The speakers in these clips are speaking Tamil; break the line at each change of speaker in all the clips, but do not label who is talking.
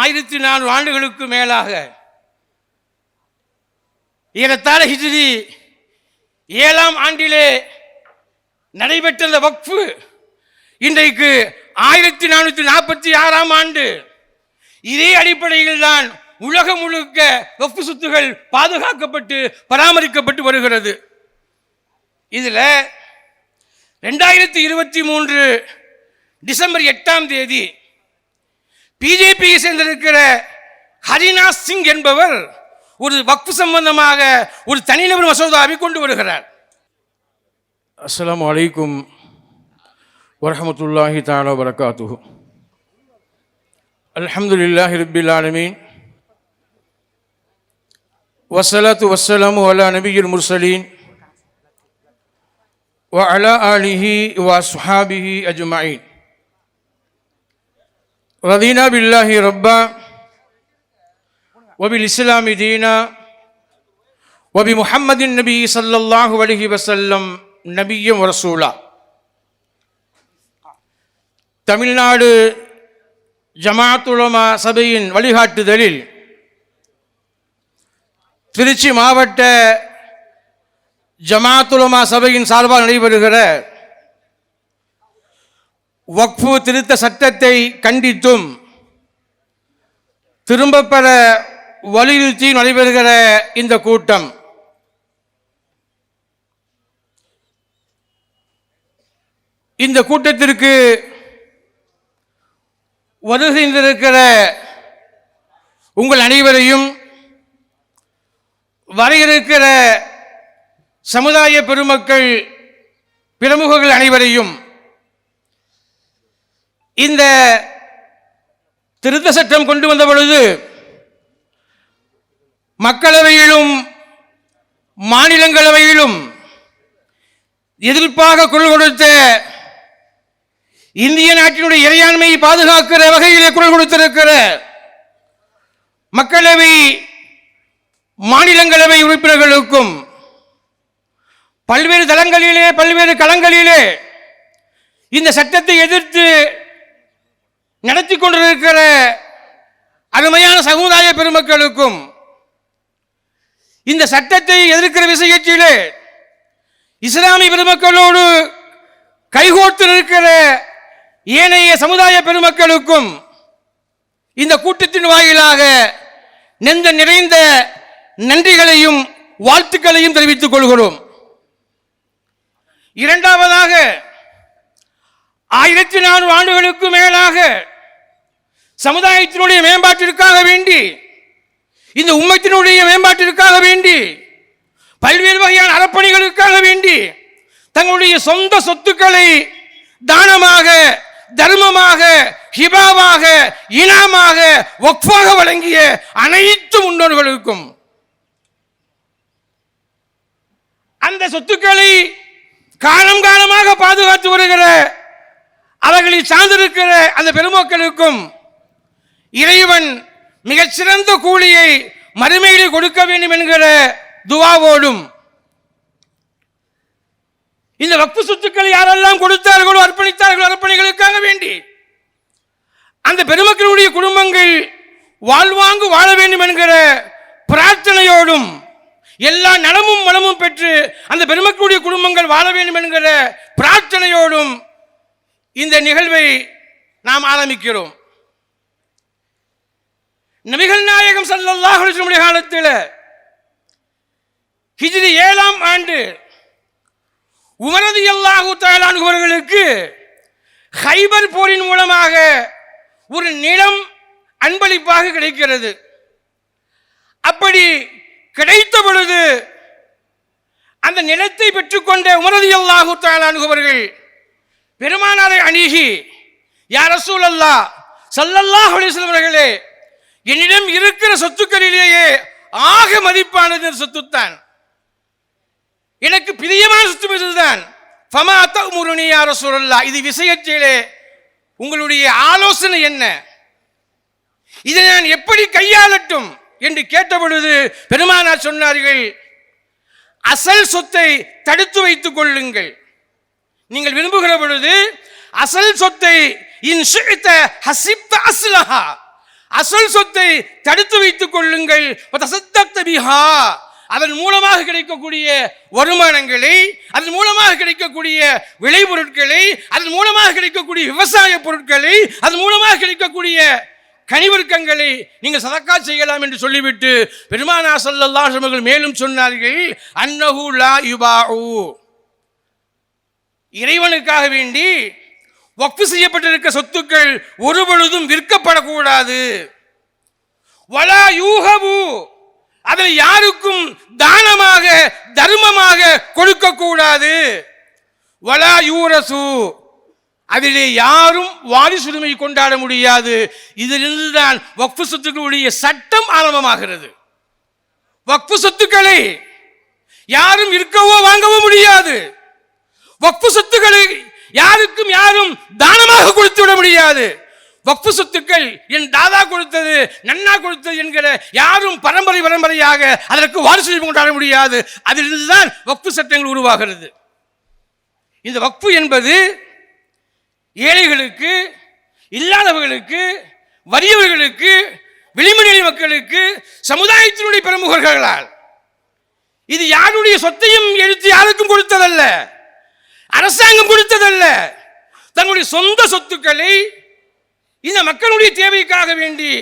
ஆயிரத்தி நாலு ஆண்டுகளுக்கு மேலாக. ஏறத்தாழ ஹிஜ்ரி ஏழாம் ஆண்டிலே நடைபெற்ற இந்த வக்ஃபு இன்றைக்கு ஆயிரத்தி நானூற்றி நாற்பத்தி ஆறாம் ஆண்டு. இதே அடிப்படையில் தான் உலகம் முழுக்க வக்ஃபு சொத்துகள் பாதுகாக்கப்பட்டு பராமரிக்கப்பட்டு வருகிறது. இதில் ரெண்டாயிரத்தி இருபத்தி மூன்று டிசம்பர் எட்டாம் தேதி பிஜேபியை சேர்ந்திருக்கிற ஹரிநாத் சிங் என்பவர் ஒரு வக்ஃபு சம்பந்தமாக ஒரு தனிநபர் மசோதாவை கொண்டு வருகிறார் அஸ்ஸலாமு அலைக்கும் வரஹமத்துல்லாஹி தாலா வரகாத்துஹு அல்ஹம்துலில்லாஹி ரப்பில் ஆலமீன் வஸ்ஸலாத்து வஸ்ஸலாமு அலா நபியில் முர்சலீன் وعلى آله وأصحابه أجمعين رضينا بالله ربا وبالإسلام دينا وبمحمد النبي صلى الله عليه وسلم نبيا ورسولا தமிழ்நாடு ஜமாத்துலமா சபையின் வழிகாட்டுதலில் திருச்சி மாவட்ட ஜமாத்துலமா சபையின் சார்பாக நடைபெறுகிற வக்ஃபு திருத்த சட்டத்தை கண்டித்தும் திரும்ப பெற வலியுறுத்தி நடைபெறுகிற இந்த கூட்டம். இந்த கூட்டத்திற்கு வருகின்றிருக்கிற உங்கள் அனைவரையும் வர இருக்கிற சமுதாய பெருமக்கள் பிரமுகர்கள் அனைவரையும் இந்த திருத்த சட்டம் கொண்டு வந்த பொழுது மக்களவையிலும் மாநிலங்களவையிலும் எதிர்ப்பாக குரல் கொடுத்த இந்திய நாட்டினுடைய இறையாண்மையை பாதுகாக்கிற வகையிலே குரல் கொடுத்திருக்கிற மக்களவை மாநிலங்களவை உறுப்பினர்களுக்கும் பல்வேறு தளங்களிலே பல்வேறு களங்களிலே இந்த சட்டத்தை எதிர்த்து நடத்தி கொண்டிருக்கிற அருமையான சமுதாய பெருமக்களுக்கும் இந்த சட்டத்தை எதிர்க்கிற விஷயத்திலே இஸ்லாமிய பெருமக்களோடு கைகோர்த்து நிற்கிற ஏனைய சமுதாய பெருமக்களுக்கும் இந்த கூட்டத்தின் வாயிலாக நெஞ்ச நிறைந்த நன்றிகளையும் வாழ்த்துக்களையும் தெரிவித்துக் கொள்கிறோம். இரண்டாவதாக ஆயிரத்தி நானூறு ஆண்டுகளுக்கு மேலாக சமுதாயத்தினுடைய மேம்பாட்டிற்காக வேண்டி இந்த உம்மத்தினுடைய மேம்பாட்டிற்காக வேண்டி பல்வேறு வகையான அறப்பணிகளுக்காக வேண்டி தங்களுடைய சொந்த சொத்துக்களை தானமாக தர்மமாக ஹிபாவாக இனாமாக ஒக்ஃபாக வழங்கிய அனைத்து முன்னோர்களுக்கும் அந்த சொத்துக்களை காலம் காலமாக பாதுகாத்து வருகிற அவர்களை சார்ந்திருக்கிற அந்த பெருமக்களுக்கும் இறைவன் மிகச்சிறந்த கூலியை மறுமையில் கொடுக்க வேண்டும் என்கிற துவாவோடும். இந்த வக்ஃபு சொத்துக்களை யாரெல்லாம் கொடுத்தார்களோ அர்ப்பணித்தார்களோ அர்ப்பணிகளுக்காக வேண்டி. அந்த பெருமக்களுடைய குடும்பங்கள் வாழ்வாங்கு வாழ வேண்டும் என்கிற பிரார்த்தனையோடும் எல்லா நலமும் வளமும் பெற்று அந்த பெருமக்களுடைய குடும்பங்கள் வாழ வேண்டும் என்கிற பிரார்த்தனையோடும் இந்த நிகழ்வை நாம் ஆரம்பிக்கிறோம். நபிகள் நாயகம் ஸல்லல்லாஹு காலத்தில் ஹிஜ்ரி ஏழாம் ஆண்டு உமரது அல்லாஹு அவர்களுக்கு ஹைபர் போரின் மூலமாக ஒரு நிலம் அன்பளிப்பாக கிடைக்கிறது. அப்படி கிடைத்த பொழுது அந்த நிலத்தை பெற்றுக்கொண்ட உமரது அல்லாஹு அவர்கள் பெருமானாரை அணுகி யாரசூல் அல்லா சல்லல்லாஹ் அலைஹி அவர்களே என்னிடம் இருக்கிற சொத்துக்களிலேயே ஆக மதிப்பானது சொத்து தான் எனக்கு பிரியமான சொத்து இதுதான் ஃபமா தமுருனி யா இது விஷயத்திலே உங்களுடைய ஆலோசனை என்ன? இதை நான் எப்படி கையாளட்டும் என்று கேட்ட பொழுது பெருமானார் சொன்னார்கள் அசல் சொத்தை தடுத்து வைத்துக் கொள்ளுங்கள். நீங்கள் விரும்புகிற பொழுது அசல் சொத்தை இன் ஹசிப்த அஸ்லஹா. அசல் சொத்தை தடுத்து வைத்துக் கொள்ளுங்கள் பிஹா. அதன் மூலமாக கிடைக்கக்கூடிய வருமானங்களை அதன் மூலமாக கிடைக்கக்கூடிய விளைபொருட்களை அதன் மூலமாக கிடைக்கக்கூடிய விவசாய பொருட்களை அதன் மூலமாக கிடைக்கக்கூடிய கனிவிருக்கங்களை நீங்கள் சதக்கா செய்யலாம் என்று சொல்லிவிட்டு பெருமானா ஸல்லல்லாஹு அவர்கள் மேலும் சொன்னார்கள் அன்னஹு லா யுபாஉ இறைவனுக்காக வேண்டி வக்ஃபு செய்யப்பட்டிருக்க சொத்துக்கள் ஒரு பொழுதும் விற்கப்படக்கூடாது. வலா யூகபு அதில் யாருக்கும் தானமாக தர்மமாக கொடுக்கக்கூடாது. வலா யூரசு. அதிலே யாரும் வாரிசுரிமை கொண்டாட முடியாது. இதிலிருந்து தான் வக்ஃபு சொத்துக்களுடைய சட்டம் ஆரம்பமாகிறது. வக்ஃபு சொத்துக்களை யாரும் இருக்கவோ வாங்கவோ முடியாது. வக்ஃபு சொத்துக்களை யாருக்கும் யாரும் தானமாக கொடுத்து விட முடியாது. வக்ஃபு சொத்துக்கள் என் தாதா கொடுத்தது நன்னா கொடுத்தது என்கிற யாரும் பரம்பரை பரம்பரையாக அதற்கு வாரிசு கொண்டாட முடியாது. அதிலிருந்து தான் வக்ஃபு சட்டங்கள் உருவாகிறது. இந்த வக்ஃபு என்பது ஏழைகளுக்கு இல்லாதவர்களுக்கு வறியவர்களுக்கு விளிம்புநிலை மக்களுக்கு சமுதாயத்தினுடைய பிரமுகர்களால். இது யாருடைய சொத்தையும் எடுத்து யாருக்கும் கொடுத்ததல்ல. அரசாங்கம் கொடுத்ததல்ல. தங்களுடைய சொந்த சொத்துக்களை இந்த மக்களுடைய தேவைக்காக வேண்டி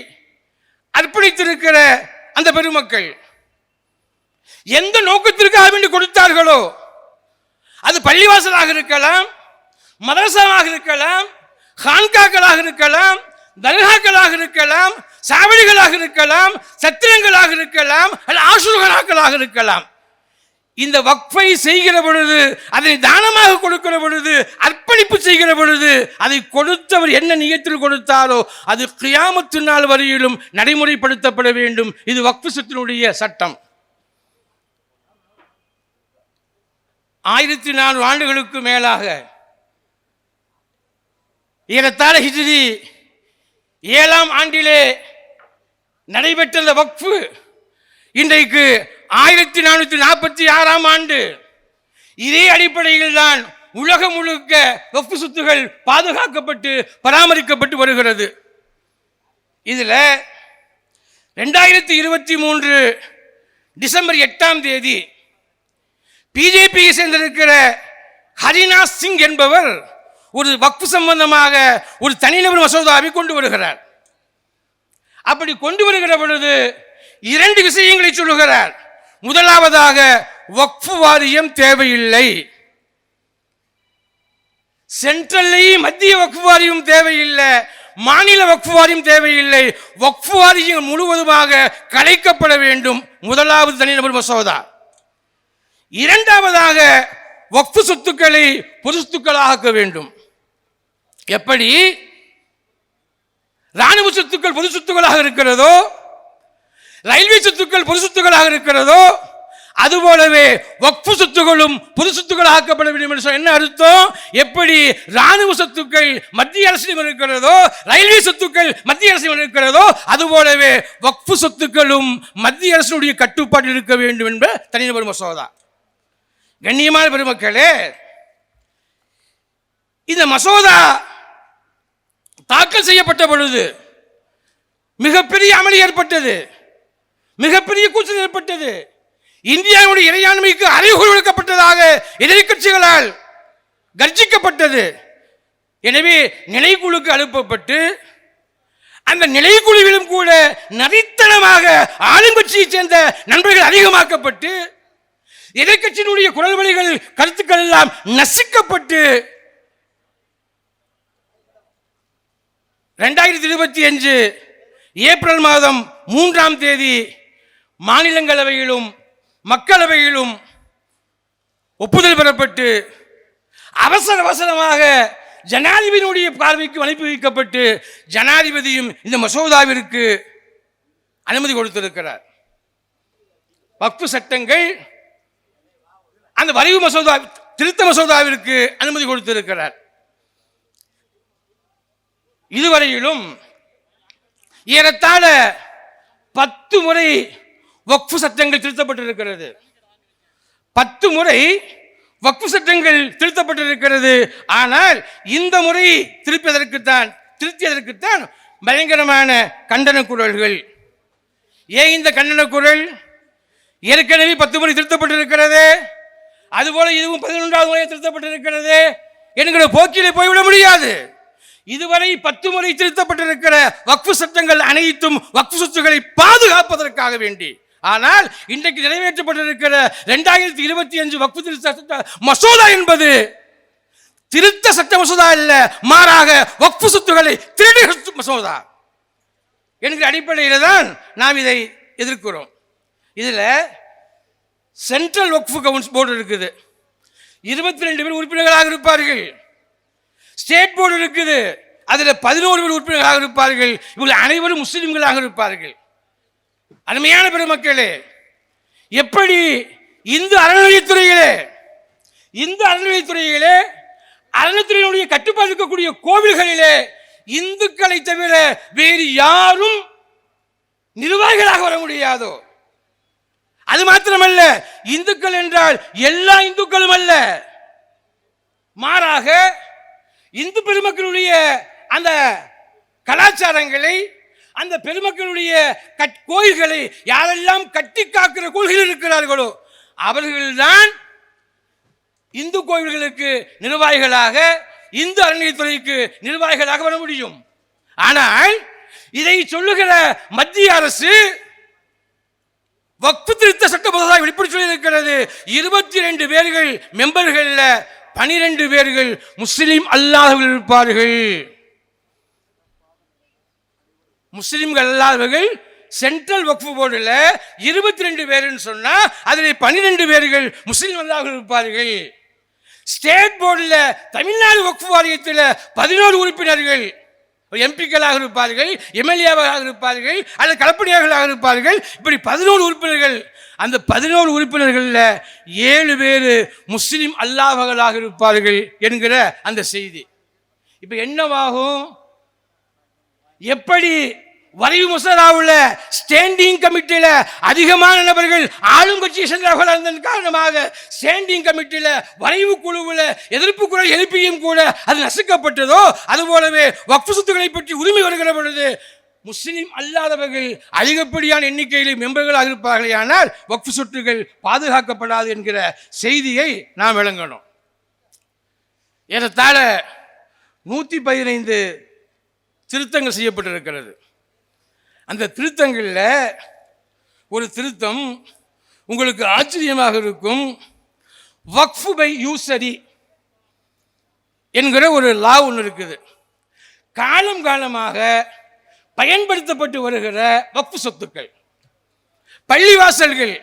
அர்ப்பணித்திருக்கிற அந்த பெருமக்கள் எந்த நோக்கத்திற்காக வேண்டி கொடுத்தார்களோ அது பள்ளிவாசலாக இருக்கலாம் மதரசாவாக இருக்கலாம் ஹான்காக்களாக இருக்கலாம் தர்காக்களாக இருக்கலாம் சாவடிகளாக இருக்கலாம் சத்திரங்களாக இருக்கலாம் அல்ல ஆசுர்களாக்களாக இருக்கலாம். இந்த வக்ஃபை செய்கிற பொழுது அதை தானமாக கொடுக்கிற பொழுது அர்ப்பணிப்பு செய்கிற பொழுது அதை கொடுத்தவர் என்ன நியத்தில் கொடுத்தாரோ அது கியாமத்து நாள் வரையிலும் நடைமுறைப்படுத்தப்பட வேண்டும். இது வக்ஃபு சொத்தினுடைய சட்டம். ஆயிரத்தி நான்கு ஆண்டுகளுக்கு மேலாக ஏறத்தாழ ஹிஜ்ரி ஏழாம் ஆண்டிலே நடைபெற்ற இந்த வக்ஃபு இன்றைக்கு ஆயிரத்தி நானூற்றி நாற்பத்தி ஆறாம் ஆண்டு. இதே அடிப்படையில் தான் உலகம் முழுக்க வெப்பு சொத்துகள் பாதுகாக்கப்பட்டு பராமரிக்கப்பட்டு வருகிறது. இதில் ரெண்டாயிரத்தி இருபத்தி மூன்று டிசம்பர் எட்டாம் தேதி பிஜேபியை சேர்ந்திருக்கிற ஹரிநாத் சிங் என்பவர் ஒரு வக்ஃபு சம்பந்தமாக ஒரு தனிநபர் மசோதாவை கொண்டு வருகிறார். அப்படி கொண்டு வருகிற பொழுது இரண்டு விஷயங்களை சொல்லுகிறார். முதலாவதாக வக்ஃபு வாரியம் தேவையில்லை. சென்ட்ரல்லையும் மத்திய வக்ஃபு வாரியம் தேவையில்லை மாநில வக்ஃபு வாரியம் தேவையில்லை. வக்ஃபு வாரியம் முழுவதுமாக கலைக்கப்பட வேண்டும். முதலாவது தனிநபர் மசோதா. இரண்டாவதாக வக்ஃபு சொத்துக்களை பொது சொத்துக்களாக ஆக்க வேண்டும். எப்படி? ராணுவ சொத்துக்கள் பொது சொத்துக்களாக இருக்கிறதோ ரயில்வே சொத்துக்கள் பொது சொத்துக்களாக இருக்கிறதோ அதுபோலவே வக்ஃபு சொத்துகளும் பொது சொத்துக்களாக ஆக்கப்பட வேண்டும் என்று சொன்ன என்ன அர்த்தம்? எப்படி ராணுவ சொத்துக்கள் மத்திய அரசிடம் இருக்கிறதோ ரயில்வே சொத்துக்கள் மத்திய அரசிடம் இருக்கிறதோ அதுபோலவே வக்ஃபு சொத்துக்களும் மத்திய அரசினுடைய கட்டுப்பாட்டில் இருக்க வேண்டும் என்ற தனிநபர் மசோதா. கண்ணியமான பெருமக்களே இந்த மசோதா தாக்கல் செய்யப்பட்ட பொழுது மிகப்பெரிய அமளி ஏற்பட்டது. மிகப்பெரிய கூச்சல் ஏற்பட்டது. இந்தியாவுடைய இறையாண்மைக்கு அறிவுகள் விடுக்கப்பட்டதாக எதிர்க்கட்சிகளால் கர்ஜிக்கப்பட்டது. எனவே நிலைக்குழுக்கு அனுப்பப்பட்டு அந்த நிலைக்குழுவிலும் கூட நரித்தனமாக ஆளுங்கட்சியைச் சேர்ந்த நண்பர்கள் அதிகமாக்கப்பட்டு எதிர்க்கட்சியினுடைய குரல் வழிகள் கருத்துக்கள் எல்லாம் நசுக்கப்பட்டு ரெண்டாயிரத்தி இருபத்தி அஞ்சு ஏப்ரல் மாதம் மூன்றாம் தேதி மாநிலங்களவையிலும் மக்களவையிலும் ஒப்புதல் பெறப்பட்டு அவசர அவசரமாக ஜனாதிபதியினுடைய பார்வைக்கு அனுப்பி வைக்கப்பட்டு ஜனாதிபதியும் இந்த மசோதாவிற்கு அனுமதி கொடுத்திருக்கிறார். வக்ஃபு சட்டங்கள் அந்த வரைவு மசோதா திருத்த மசோதாவிற்கு அனுமதி கொடுத்திருக்கிறார். இதுவரையிலும் ஏறத்தாழ பத்து முறை வக்ஃபு சட்டங்கள் திருத்தப்பட்டிருக்கிறது. பத்து முறை வக்ஃபு சட்டங்கள் திருத்தப்பட்டிருக்கிறது. ஆனால் இந்த முறை திருப்பியதற்குத்தான் திருத்தியதற்குத்தான் பயங்கரமான கண்டன குரல்கள். ஏன் இந்த கண்டன குரல்? ஏற்கனவே பத்து முறை திருத்தப்பட்டிருக்கிறது. அதுபோல இதுவும் பதினொன்றாவது முறை திருத்தப்பட்டிருக்கிறது. என்கிற போக்கிலே போய்விட முடியாது. இதுவரை பத்து முறை திருத்தப்பட்டிருக்கிற வக்ஃபு சட்டங்கள் அனைத்தும் வக்ஃபு சொத்துக்களை பாதுகாப்பதற்காக வேண்டி ஆனால் இன்றைக்கு நிறைவேற்றப்பட்டிருக்கிற ரெண்டாயிரத்தி இருபத்தி அஞ்சு வக்ஃபு திருத்த மசோதா என்பது திருத்த சட்ட மசோதா இல்லை மாறாக வக்ஃபு சொத்துக்களை திருடு மசோதா. என்கிற அடிப்படையில் தான் நாம் இதை எதிர்க்கிறோம். இதில் சென்ட்ரல் வக்ஃபு கவுன்ஸ் போர்டு இருக்குது. இருபத்தி ரெண்டு பேர் உறுப்பினர்களாக இருப்பார்கள். ஸ்டேட் போர்டு இருக்குது. அதில் பதினோரு பேர் உறுப்பினர்களாக இருப்பார்கள். இவர்கள் அனைவரும் முஸ்லீம்களாக இருப்பார்கள். அருமையான பெருமக்களே எப்படி இந்து அறநிலையத்துறையிலே இந்து அறநிலையத்துறையிலே அறநிலையத்துறையினுடைய கட்டுப்பாடு இருக்கக்கூடிய கோவில்களிலே இந்துக்களை தவிர வேறு யாரும் நிர்வாகிகளாக வர முடியாதோ? அது மாத்திரமல்ல இந்துக்கள் என்றால் எல்லா இந்துக்களும் அல்ல. மாறாக இந்து பெருமக்களுடைய அந்த கலாச்சாரங்களை அந்த பெருமக்களுடைய கட் கோயில்களை யாரெல்லாம் கட்டி காக்கிற கோயில்கள் இருக்கிறார்களோ அவர்கள்தான் இந்து கோயில்களுக்கு நிர்வாகிகளாக இந்து அறநிலையத்துறைக்கு நிர்வாகிகளாக வர முடியும். ஆனால் இதை சொல்லுகிற மத்திய அரசு வக்ஃபு திருத்த சட்ட மசோதா இப்படி சொல்லியிருக்கிறது. இருபத்தி ரெண்டு பேர்கள் மெம்பர்களில் பனிரெண்டு பேர்கள் முஸ்லீம் அல்லாதவர்கள் இருப்பார்கள். முஸ்லீம்கள் அல்லாதவர்கள் சென்ட்ரல் வக்ஃபு போர்டில் இருபத்தி ரெண்டு பேருன்னு சொன்னால் அதில் பன்னிரெண்டு பேர்கள் முஸ்லீம் அல்லாதவர்கள் இருப்பார்கள். ஸ்டேட் போர்டில் தமிழ்நாடு வக்ஃபு வாரியத்தில் பதினோரு உறுப்பினர்கள் எம்பிக்களாக இருப்பார்கள் எம்எல்ஏவாக இருப்பார்கள் அல்லது களப்பணியாளர்களாக இருப்பார்கள். இப்படி பதினோரு உறுப்பினர்கள். அந்த பதினோரு உறுப்பினர்களில் ஏழு பேர் முஸ்லீம் அல்லாதவர்களாக இருப்பார்கள் என்கிற அந்த செய்தி. இப்போ என்னவாகும்? எப்படி வரைவு மசோதாவில் ஸ்டாண்டிங் கமிட்டியில் அதிகமான நபர்கள் ஆளுங்கட்சியை சேர்ந்தவர்களாக இருந்ததன் காரணமாக ஸ்டாண்டிங் கமிட்டியில் வரைவு குழுவில் எதிர்ப்பு குரல் எழுப்பியும் கூட அது நசுக்கப்பட்டதோ அதுபோலவே வக்ஃபு சொத்துக்களை பற்றி உரிமை வருகிற பொழுது முஸ்லீம் அல்லாதவர்கள் அதிகப்படியான எண்ணிக்கையில் மெம்பர்களாக இருப்பார்களே ஆனால் வக்ஃபு சொத்துக்கள் பாதுகாக்கப்படாது என்கிற செய்தியை நாம் விளங்கணும். ஏறத்தாழ நூற்றி பதினைந்து திருத்தங்கள் செய்யப்பட்டிருக்கிறது. அந்த திருத்தங்களில் ஒரு திருத்தம் உங்களுக்கு ஆச்சரியமாக இருக்கும். வக்ஃபு பை யூசரி என்கிற ஒரு லா ஒன்று இருக்குது. காலம் காலமாக பயன்படுத்தப்பட்டு வருகிற வக்ஃபு சொத்துக்கள் பள்ளிவாசல்கள்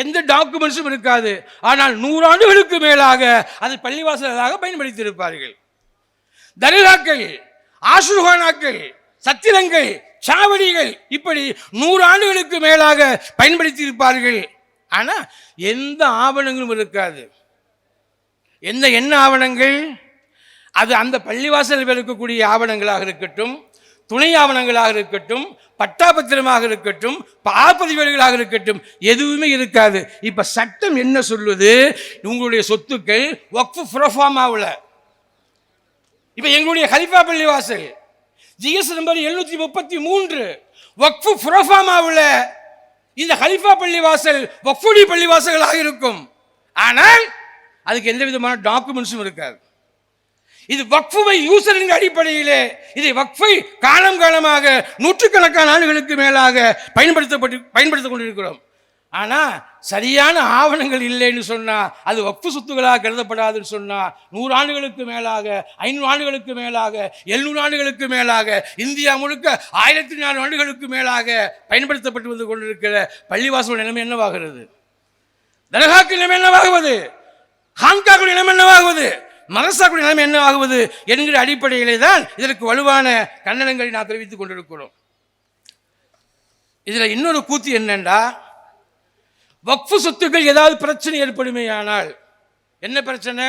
எந்த டாக்குமெண்ட்ஸும் இருக்காது. ஆனால் நூறாண்டுகளுக்கு மேலாக அது பள்ளிவாசல்களாக பயன்படுத்தியிருப்பார்கள். தர்காக்கள் ஆசுர்கானாக்கள் சத்திரங்கள் சாவடிகள் இப்படி நூறு ஆண்டுகளுக்கு மேலாக பயன்படுத்தி இருப்பார்கள் ஆனால் எந்த ஆவணங்களும் இருக்காது. எந்த என்ன ஆவணங்கள்? அது அந்த பள்ளிவாசல் இருக்கக்கூடிய ஆவணங்களாக இருக்கட்டும் துணை ஆவணங்களாக இருக்கட்டும் பட்டாபத்திரமாக இருக்கட்டும் பாப்பதிவேடுகளாக இருக்கட்டும் எதுவுமே இருக்காது. இப்போ சட்டம் என்ன சொல்லுது? உங்களுடைய சொத்துக்கள் ஒக்ஃபு புரோஃபாமாவில் இப்போ எங்களுடைய ஹலிஃபா பள்ளிவாசல் ஜிஎஸ் நம்பர் எழுநூற்றி முப்பத்தி மூன்று வக்ஃபு புரோஃபாமாவில் இந்த ஹலிஃபா பள்ளிவாசல் வக்ஃபுடி பள்ளிவாசல்களாக இருக்கும். ஆனால் அதுக்கு எந்த விதமான டாக்குமெண்ட்ஸும் இருக்காது. இது வக்ஃபுவை யூசரின் அடிப்படையிலே இதை வக்ஃபை காலம் காலமாக நூற்றுக்கணக்கான ஆண்டுகளுக்கு மேலாக பயன்படுத்தப்பட்டு பயன்படுத்திக் கொண்டிருக்கிறோம். ஆனால் சரியான ஆவணங்கள் இல்லைன்னு சொன்னால் அது வக்ஃபு சொத்துக்களாக கருதப்படாதுன்னு சொன்னால் நூறு ஆண்டுகளுக்கு மேலாக ஐநூறு ஆண்டுகளுக்கு மேலாக எழுநூறு ஆண்டுகளுக்கு மேலாக இந்தியா முழுக்க ஆயிரத்தி நாலு ஆண்டுகளுக்கு மேலாக பயன்படுத்தப்பட்டு வந்து கொண்டிருக்கிற பள்ளிவாசல் நிலைமை என்னவாகிறது? தர்காக்கு நிலைமை என்னவாகுவது? ஹாங்காக்கு நிலைமை என்னவாகுவது? மரசாக்குடைய நிலைமை என்ன ஆகுவது என்கிற அடிப்படையிலே தான் இதற்கு வலுவான கண்டனங்களை நான் தெரிவித்துக் கொண்டிருக்கிறோம். இதில் இன்னொரு கூத்து என்னண்டா? வக்ஃபு சொத்துக்கள் ஏதாவது பிரச்சனை ஏற்படுமையானால் என்ன பிரச்சனை?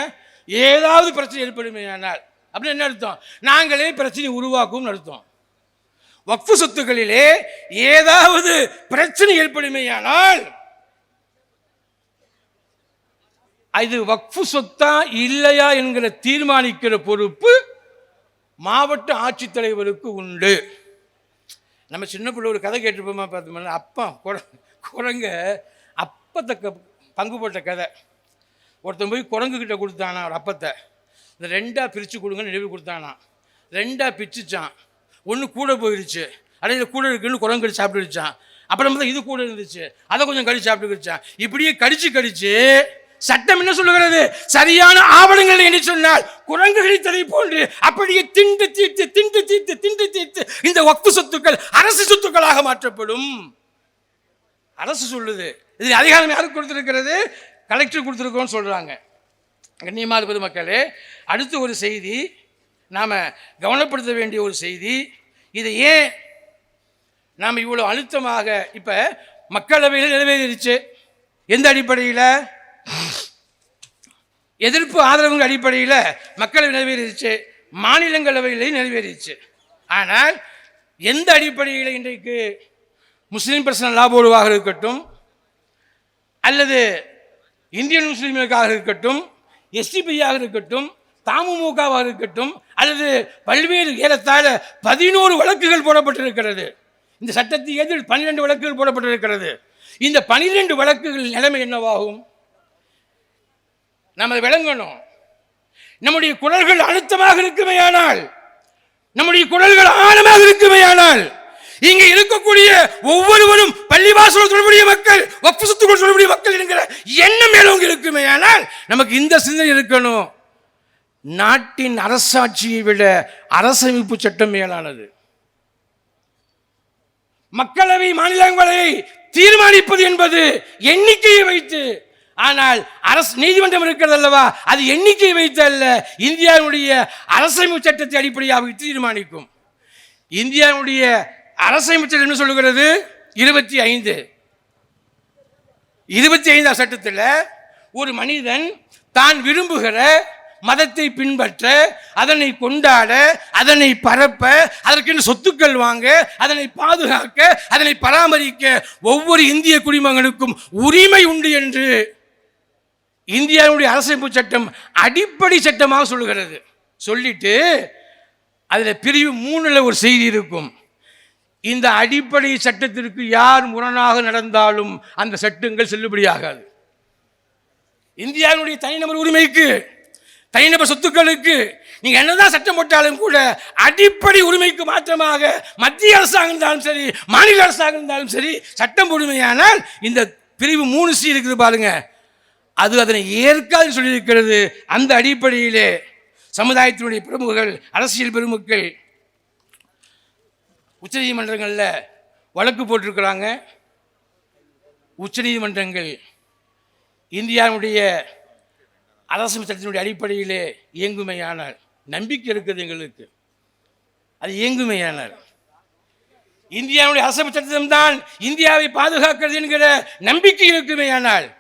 ஏதாவது பிரச்சனை ஏற்படுமையானால் அப்படின்னு என்ன அர்த்தம்? நாங்களே பிரச்சனை உருவாக்கும் அர்த்தம். வக்ஃபு சொத்துக்களிலே ஏதாவது பிரச்சனை ஏற்படுமையானால் இது வக்ஃபு சொத்தா இல்லையா என்கிற தீர்மானிக்கிற பொறுப்பு மாவட்ட ஆட்சித்தலைவருக்கு உண்டு. நம்ம சின்ன பிள்ளை ஒரு கதை கேட்டிருப்போமா பார்த்தோம்னா அப்பா குரங்க அப்பத்தை க பங்கு போட்ட கதை. ஒருத்தன் போய் குரங்குக்கிட்ட கொடுத்தானா ஒரு அப்பத்தை. இந்த ரெண்டாக பிரித்து கொடுங்கன்னு நினைவு கொடுத்தானா. ரெண்டாக பிச்சுச்சான். ஒன்று கூட போயிடுச்சு அட இது கூட இருக்குன்னு குரங்கு கடிச்சு சாப்பிட்டுருச்சான். அப்புறம் பார்த்தா இது கூட இருந்துச்சு. அதை கொஞ்சம் கடிச்சு சாப்பிட்டுக்கிச்சான் இப்படியே கடிச்சு கடிச்சு சட்டம் என்ன சொல்லுகிறது? சரியான ஆவணங்கள் என்று சொன்னால் குரங்குகளை தலை போன்று அப்படியே திண்டு தீர்த்து திண்டு தீர்த்து திண்டு தீர்த்து இந்த வக்ஃபு சொத்துக்கள் அரசு சொத்துக்களாக மாற்றப்படும். அரசு சொல்லுது. இதில் அதிகாரம் யாருக்கு கொடுத்துருக்கிறது? கலெக்டர் கொடுத்துருக்கோன்னு சொல்கிறாங்க கண்ணியமான பொதுமக்களே அடுத்து ஒரு செய்தி. நாம் கவனப்படுத்த வேண்டிய ஒரு செய்தி. இதை ஏன் நாம் இவ்வளோ அழுத்தமாக இப்போ மக்களவையில் நிறைவேறிடுச்சு எந்த அடிப்படையில்? எதிர்ப்பு ஆதரவுங்க அடிப்படையில் மக்களவை நிறைவேறிடுச்சு மாநிலங்களவையிலையும் நிறைவேறிடுச்சு ஆனால் எந்த அடிப்படையில் இன்றைக்கு முஸ்லீம் பர்சனல் லா போர்டுவாக இருக்கட்டும் அல்லது இந்தியன் முஸ்லீம்களுக்காக இருக்கட்டும் எஸ்டிபியாக இருக்கட்டும் தமுமுகவாக இருக்கட்டும் அல்லது பல்வேறு ஏறத்தாழ பதினோரு வழக்குகள் போடப்பட்டிருக்கிறது. இந்த சட்டத்தை எதிர் பன்னிரெண்டு வழக்குகள் போடப்பட்டிருக்கிறது. இந்த பனிரெண்டு வழக்குகள் நிலைமை என்னவாகும்? நம்ம அதை விளங்கணும். நம்முடைய குரல்கள் அழுத்தமாக இருக்குமையானால் நம்முடைய குரல்கள் ஆழமாக இருக்குமேயானால் இங்க இருக்கக்கூடிய ஒவ்வொருவரும் பள்ளிவாசல் சொல்லக்கூடிய மக்கள் வக்ஃபு சொத்துக்கள் மக்கள் என்கிற எண்ணம் மேலும் இருக்குமே. ஆனால் நமக்கு இந்த சிந்தனை இருக்கணும். நாட்டின் அரசாட்சியை விட அரசமைப்பு சட்டம் மேலானது. மக்களவை மாநிலங்களை தீர்மானிப்பது என்பது எண்ணிக்கையை வைத்து. ஆனால் அரசு நீதிமன்றம் இருக்கிறது அல்லவா? அது எண்ணிக்கையை வைத்து அல்ல இந்தியாவுடைய அரசமைப்பு சட்டத்தை அடிப்படையாக தீர்மானிக்கும். இந்தியாவுடைய அரசமைச்சர் என்ன சொல்லுகிறது? இருபத்தி ஐந்து. இருபத்தி ஐந்தாம் சட்டத்தில் ஒரு மனிதன் தான் விரும்புகிற மதத்தை பின்பற்ற அதனை கொண்டாட அதனை பரப்ப அதற்கென்று சொத்துக்கள் வாங்க அதனை பாதுகாக்க அதனை பராமரிக்க ஒவ்வொரு இந்திய குடிமகனுக்கும் உரிமை உண்டு என்று இந்தியாவுடைய அரசமைப்பு சட்டம் அடிப்படை சட்டமாக சொல்லுகிறது. சொல்லிட்டு அதில் பிரிவு மூணில் ஒரு செய்தி இருக்கும். இந்த அடிப்படை சட்டத்திற்கு யார் முரணாக நடந்தாலும் அந்த சட்டங்கள் செல்லுபடியாகாது. இந்தியாவினுடைய தனிநபர் உரிமைக்கு தனிநபர் சொத்துக்களுக்கு நீங்க என்னதான் சட்டம் போட்டாலும் கூட அடிப்படை உரிமைக்கு மாற்றமாக மத்திய அரசாங்கம் இருந்தாலும் சரி மாநில அரசாங்கம் இருந்தாலும் சரி சட்டம் உரிமையானால் இந்த பிரிவு மூணு சி இருக்குது பாருங்க. அது அதனை ஏற்காது சொல்லியிருக்கிறது அந்த அடிப்படையிலே சமுதாயத்தினுடைய பிரமுகர்கள் அரசியல் பெருமக்கள் உச்சநீதிமன்றங்களில் வழக்கு போட்டிருக்கிறாங்க. உச்சநீதிமன்றங்கள் இந்தியாவுடைய அரசு சட்டத்தினுடைய அடிப்படையிலே இயங்குமையானால் நம்பிக்கை இருக்குது எங்களுக்கு. அது இயங்குமையானால். இந்தியாவுடைய அரசு சட்டம்தான் இந்தியாவை பாதுகாக்கிறது என்கிற நம்பிக்கை இருக்குமேயானால்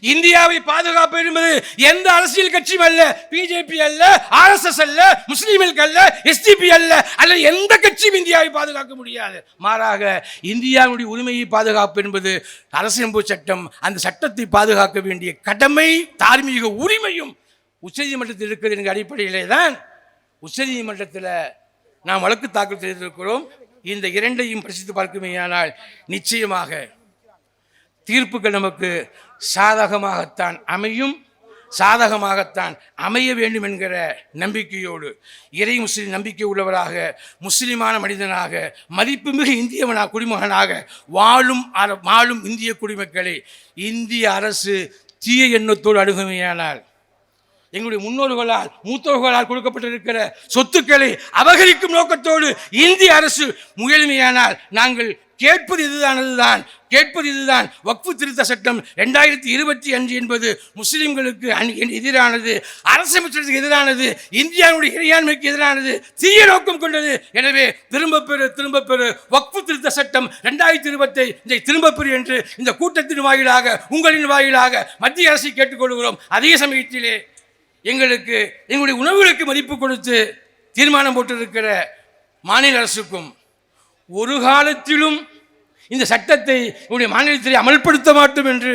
இந்தியாவை பாதுகாப்பு என்பது எந்த அரசியல் கட்சியும் அல்ல பிஜேபி அல்ல ஆர்எஸ்எஸ் அல்ல முஸ்லீம்களுக்கு அல்ல எஸ்டிபி அல்ல அல்ல எந்த கட்சியும் இந்தியாவை பாதுகாக்க முடியாது. மாறாக இந்தியாவுடைய உரிமையை பாதுகாப்பு என்பது அரசியலமைப்பு சட்டம் அந்த சட்டத்தை பாதுகாக்க வேண்டிய கடமை தார்மீக உரிமையும் உச்சநீதிமன்றத்தில் இருக்கிறது என்ற அடிப்படையிலே தான் உச்சநீதிமன்றத்தில் நாம் வழக்கு தாக்கல் செய்திருக்கிறோம். இந்த இரண்டையும் பிரசித்து பார்க்குமேயானால் நிச்சயமாக தீர்ப்புகள் நமக்கு சாதகமாகத்தான் அமையும் சாதகமாகத்தான் அமைய வேண்டும் என்கிற நம்பிக்கையோடு இறை முஸ்லிம் நம்பிக்கை உள்ளவராக முஸ்லிமான மனிதனாக மதிப்புமிகு இந்தியவனா குடிமகனாக வாழும் அர- வாழும் இந்திய குடிமக்களை இந்திய அரசு தீய எண்ணத்தோடு அணுகுமையானால் எங்களுடைய முன்னோர்களால் மூத்தோர்களால் கொடுக்கப்பட்டிருக்கிற சொத்துக்களை அபகரிக்கும் நோக்கத்தோடு இந்திய அரசு முயலுமையானால் நாங்கள் கேட்பது இதுதானதுதான் கேட்பது இதுதான். வக்ஃபு திருத்த சட்டம் ரெண்டாயிரத்தி இருபத்தி அஞ்சு என்பது முஸ்லிம்களுக்கு எதிரானது அரசமைச்சருக்கு எதிரானது இந்தியாவுடைய இறையாண்மைக்கு எதிரானது தீய நோக்கம் கொண்டது. எனவே திரும்ப பெறு திரும்ப பெறு. வக்ஃபு திருத்த சட்டம் ரெண்டாயிரத்தி இருபத்தை இதை திரும்ப பெறு என்று இந்த கூட்டத்தின் வாயிலாக உங்களின் வாயிலாக மத்திய அரசை கேட்டுக்கொள்கிறோம் அதே சமயத்திலே எங்களுக்கு எங்களுடைய உணவுகளுக்கு மதிப்பு கொடுத்து தீர்மானம் போட்டிருக்கிற மாநில அரசுக்கும் ஒரு காலத்திலும் இந்த சட்டத்தை உடைய மாநிலத்தில் அமல்படுத்த மாட்டோம் என்று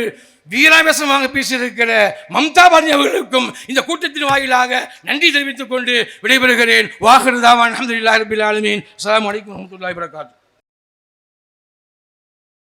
வீராவேசமாக பேசியிருக்கிற மம்தா பாரதி அவர்களுக்கும் இந்த கூட்டத்தின் வாயிலாக நன்றி தெரிவித்துக் கொண்டு விடைபெறுகிறேன். வாகருதாவான் அஹமதுல்லா ரபில் ஆலமீன். அஸ்ஸலாமு அலைக்கும் வரஹ்மத்துல்லாஹி